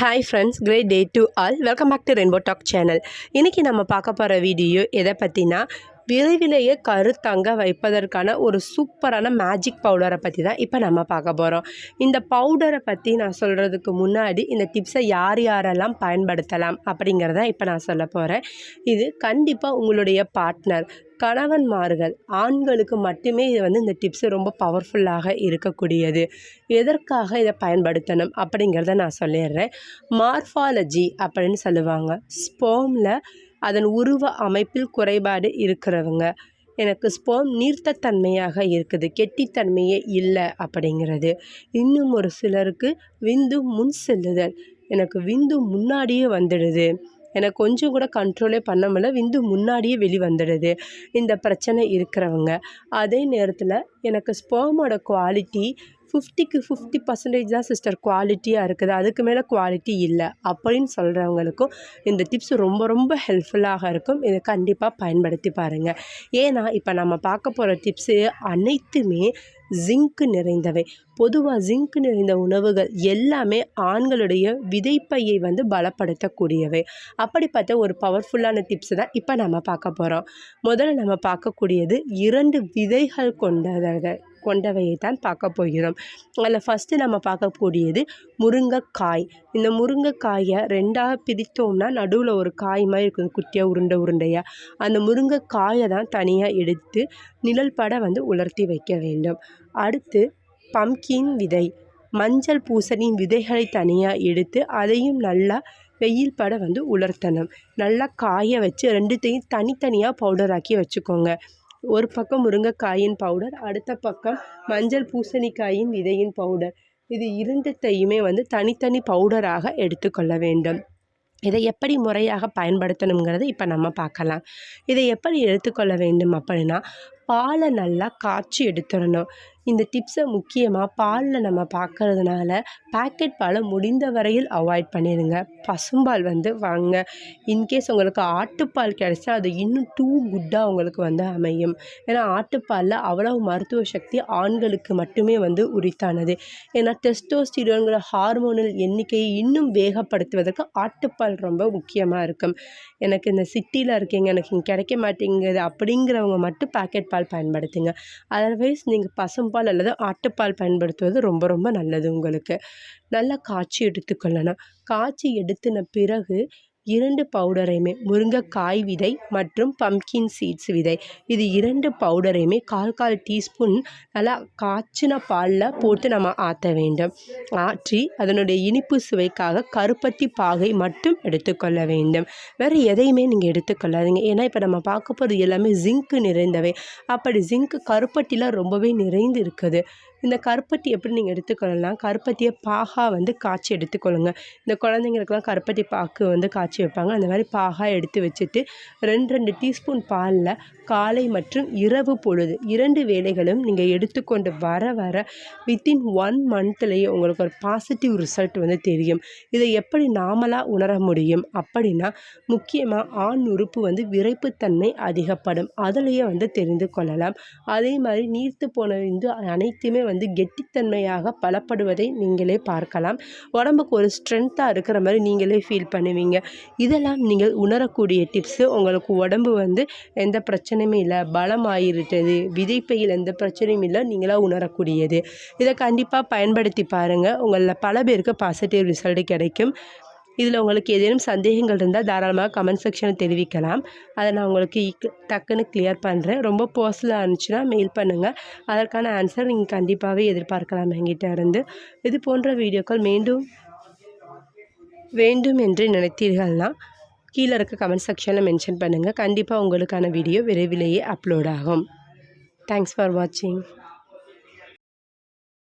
Hi friends great day to all welcome back to rainbow talk channel இன்றைக்கி நம்ம பார்க்க போகிற வீடியோ எதை பற்றினா விரைவிலேயே கருத்தங்க வைப்பதற்கான ஒரு சூப்பரான மேஜிக் பவுடரை பற்றி தான் இப்போ நம்ம பார்க்க போகிறோம் இந்த பவுடரை பற்றி நான் சொல்கிறதுக்கு முன்னாடி இந்த டிப்ஸை யார் யாரெல்லாம் பயன்படுத்தலாம் அப்படிங்கிறத இப்போ நான் சொல்ல போகிறேன் இது கண்டிப்பாக உங்களுடைய பார்ட்னர் கணவன்மார்கள் ஆண்களுக்கு மட்டுமே இது வந்து இந்த டிப்ஸு ரொம்ப பவர்ஃபுல்லாக இருக்கக்கூடியது. எதற்காக இதை பயன்படுத்தணும் அப்படிங்கிறத நான் சொல்லிடுறேன். மார்ஃபாலஜி அப்படின்னு சொல்லுவாங்க. ஸ்போமில் அதன் உருவ அமைப்பில் குறைபாடு இருக்கிறவங்க. எனக்கு ஸ்போம் நீர்த்தத்தன்மையாக இருக்குது கெட்டித்தன்மையே இல்லை அப்படிங்கிறது. இன்னும் ஒரு சிலருக்கு விந்து முன் செல்லுதல். எனக்கு விந்து முன்னாடியே வந்துடுது. எனக்கு கொஞ்சம் கூட கண்ட்ரோலே பண்ண முடியல விந்து முன்னாடியே வெளி வந்துடுது இந்த பிரச்சனை இருக்கிறவங்க. அதே நேரத்தில் எனக்கு ஸ்போமோட குவாலிட்டி ஃபிஃப்டிக்கு ஃபிஃப்டி பர்சன்டேஜ் தான் சிஸ்டர் குவாலிட்டியாக இருக்குது. அதுக்கு மேலே குவாலிட்டி இல்லை. அப்படின்னு சொல்கிறவங்களுக்கும் இந்த டிப்ஸ் ரொம்ப ரொம்ப ஹெல்ப்ஃபுல்லாக இருக்கும். இதை கண்டிப்பாக பயன்படுத்தி பாருங்கள் ஏன்னா இப்போ நம்ம பார்க்க போகிற டிப்ஸு அனைத்துமே ஜிங்க் நிறைந்தவை. பொதுவாக ஜிங்க் நிறைந்த உணவுகள் எல்லாமே ஆண்களுடைய விதைப்பையை வந்து பலப்படுத்தக்கூடியவை. அப்படிப்பட்ட ஒரு பவர்ஃபுல்லான டிப்ஸ் தான் இப்போ நம்ம பார்க்க போகிறோம் முதல்ல நம்ம பார்க்கக்கூடியது இரண்டு விதைகள் கொண்டதாக கொண்டவையை தான் பார்க்க போகிறோம். அதில் ஃபஸ்ட்டு நம்ம பார்க்கக்கூடியது முருங்கைக்காய். இந்த முருங்கைக்காயை ரெண்டாக பிரித்தோம்னா நடுவில் ஒரு காய் மாதிரி இருக்குது குட்டியாக உருண்டை உருண்டையாக அந்த முருங்கைக்காயை தான் தனியாக எடுத்து நிழல் பட வந்து உலர்த்தி வைக்க வேண்டும். அடுத்து பம்கின் விதை. மஞ்சள் பூசணியின் விதைகளை தனியாக எடுத்து அதையும் நல்லா வெயில் பட வந்து உலர்த்தணும். நல்லா காய வச்சு ரெண்டுத்தையும் தனித்தனியாக பவுடராக்கி வச்சுக்கோங்க. ஒரு பக்கம் முருங்கைக்காயின் பவுடர் அடுத்த பக்கம் மஞ்சள் பூசணிக்காயின் விதையின் பவுடர் இது இரண்டுத்தையுமே வந்து தனித்தனி பவுடராக எடுத்துக்கொள்ள வேண்டும். இதை எப்படி முறையாக பயன்படுத்தணுங்கிறத இப்போ நம்ம பார்க்கலாம். இதை எப்படி எடுத்துக்கொள்ள வேண்டும் அப்படின்னா பாலை நல்லா காய்ச்சி எடுத்துடணும். இந்த டிப்ஸை முக்கியமாக பாலில் நம்ம பார்க்கறதுனால பேக்கெட் பாலை முடிந்த வரையில் அவாய்ட் பண்ணிடுங்க. பசும்பால் வந்து வாங்க. இன்கேஸ் உங்களுக்கு ஆட்டுப்பால் கிடச்சா அது இன்னும் டூ குட்டாக உங்களுக்கு வந்து அமையும். ஏன்னா ஆட்டுப்பாலில் அவ்வளவு மருத்துவ சக்தி ஆண்களுக்கு மட்டுமே வந்து உரித்தானது. ஏன்னா டெஸ்டோஸ்டிரோங்கிற ஹார்மோனல் எண்ணிக்கையை இன்னும் வேகப்படுத்துவதற்கு ஆட்டுப்பால் ரொம்ப முக்கியமாக இருக்கும். எனக்கு இந்த சிட்டியில் இருக்கீங்க எனக்கு இங்கே கிடைக்க மாட்டேங்குது அப்படிங்கிறவங்க மட்டும் பேக்கெட் பால் பயன்படுத்துங்க. அதர்வைஸ் நீங்கள் பசும்பால் அல்லது ஆட்டுப்பால் பயன்படுத்துவது ரொம்ப ரொம்ப நல்லது உங்களுக்கு. நல்லா காய்ச்சி எடுத்துக்கொள்ளணும் காய்ச்சி எடுத்தின பிறகு இரண்டு பவுடரையுமே முருங்கைக்காய் விதை மற்றும் பம்கின் சீட்ஸ் விதை. இது இரண்டு பவுடரையுமே கால் கால் டீஸ்பூன் நல்லா காய்ச்சின பாலில் போட்டு நம்ம ஆற்ற வேண்டும். ஆற்றி அதனுடைய இனிப்பு சுவைக்காக கருப்பட்டி பாகை மட்டும் எடுத்துக்கொள்ள வேண்டும். வேறு எதையுமே நீங்கள் எடுத்துக்கொள்ளாதீங்க. ஏன்னா இப்போ நம்ம பார்க்க போகிறது எல்லாமே ஜிங்க்கு நிறைந்தவை. அப்படி ஜிங்க் கருப்பட்டியில் ரொம்பவே நிறைந்து இருக்குது. இந்த கருப்பட்டி எப்படி நீங்கள் எடுத்துக்கொள்ளலாம்? கருப்பட்டியை பாகா வந்து காய்ச்சி எடுத்துக்கொள்ளுங்க. இந்த குழந்தைங்களுக்குலாம் கருப்பட்டி பாக்கு வந்து காய்ச்சி வைப்பாங்க. அந்த மாதிரி பாகா எடுத்து வச்சுட்டு ரெண்டு ரெண்டு டீஸ்பூன் பாலில் காலை மற்றும் இரவு பொழுது இரண்டு வேலைகளும் நீங்கள் எடுத்துக்கொண்டு வர வர வித்தின் ஒன் மந்த்லேயே உங்களுக்கு ஒரு பாசிட்டிவ் ரிசல்ட் வந்து தெரியும். இதை எப்படி நாமளாக உணர முடியும்? அப்படின்னா முக்கியமாக ஆண் உறுப்பு வந்து விரைப்புத்தன்மை அதிகப்படும். அதிலேயே வந்து தெரிந்து கொள்ளலாம். அதே மாதிரி நீர்த்து போன வந்து அனைத்துமே வந்து கெட்டித்தன்மையாக பலப்படுவதை நீங்களே பார்க்கலாம். உடம்புக்கு ஒரு ஸ்ட்ரென்த்தாக இருக்கிற மாதிரி நீங்களே ஃபீல் பண்ணுவீங்க. இதெல்லாம் நீங்கள் உணரக்கூடிய டிப்ஸு உங்களுக்கு உடம்பு வந்து எந்த பிரச்சனையுமே இல்லை. பலமாயிருட்டது விதைப்பையில் எந்த பிரச்சனையும் இல்லை. நீங்களாக உணரக்கூடியது. இதை கண்டிப்பாக பயன்படுத்தி பாருங்கள் உங்களில் பல பேருக்கு பாசிட்டிவ் ரிசல்ட் கிடைக்கும். இதில் உங்களுக்கு ஏதேனும் சந்தேகங்கள் இருந்தால் தாராளமாக கமெண்ட் செக்ஷனில் தெரிவிக்கலாம். அதை நான் உங்களுக்கு டக்குன்னு கிளியர் பண்ணுறேன் ரொம்ப பர்சனலாக இருந்துச்சுன்னா மெயில் பண்ணுங்கள் அதற்கான ஆன்சர் நீங்கள் கண்டிப்பாகவே எதிர்பார்க்கலாம் என்கிட்ட இருந்து. இது போன்ற வீடியோக்கள் மீண்டும் வேண்டும் என்று நினைத்தீர்கள்னா கீழே இருக்க கமெண்ட் செக்ஷனில் மென்ஷன் பண்ணுங்கள் கண்டிப்பாக உங்களுக்கான வீடியோ விரைவிலேயே அப்லோட் ஆகும். தேங்க்ஸ் ஃபார் வாட்சிங்